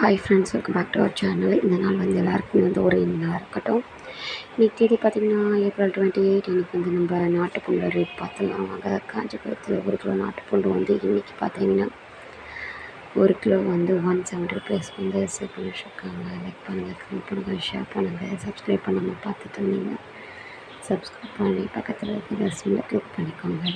Hi friends welcome back to our channel இந்த நாள் வந்து எல்லாருக்குமே வந்து ஒரு நாளாக இருக்கட்டும். இன்றைக்கி தேதி பார்த்திங்கன்னா ஏப்ரல் டுவெண்ட்டி எயிட் இன்றைக்கி வந்து நம்ம நாட்டுப்புண்டு ரேட் பார்த்துலாம். வாங்க காஞ்சிபுரத்தில் ஒரு கிலோ நாட்டுப்பூண்டு வந்து இன்றைக்கி பார்த்தீங்கன்னா ஒரு கிலோ வந்து ஒன் செவன்ட்டி ருபீஸ் வந்து சேவ் பண்ணி வச்சுருக்காங்க லைக் பண்ணுங்கள் கமெண்ட் பண்ணுங்கள் ஷேர் பண்ணுங்கள் சப்ஸ்கிரைப் பண்ணாமல் பார்த்துட்டு இருந்தீங்கன்னா சப்ஸ்கிரைப் பண்ணி பக்கத்தில் இருக்கிற சிம்மில் கிளிக் பண்ணிக்கோங்க.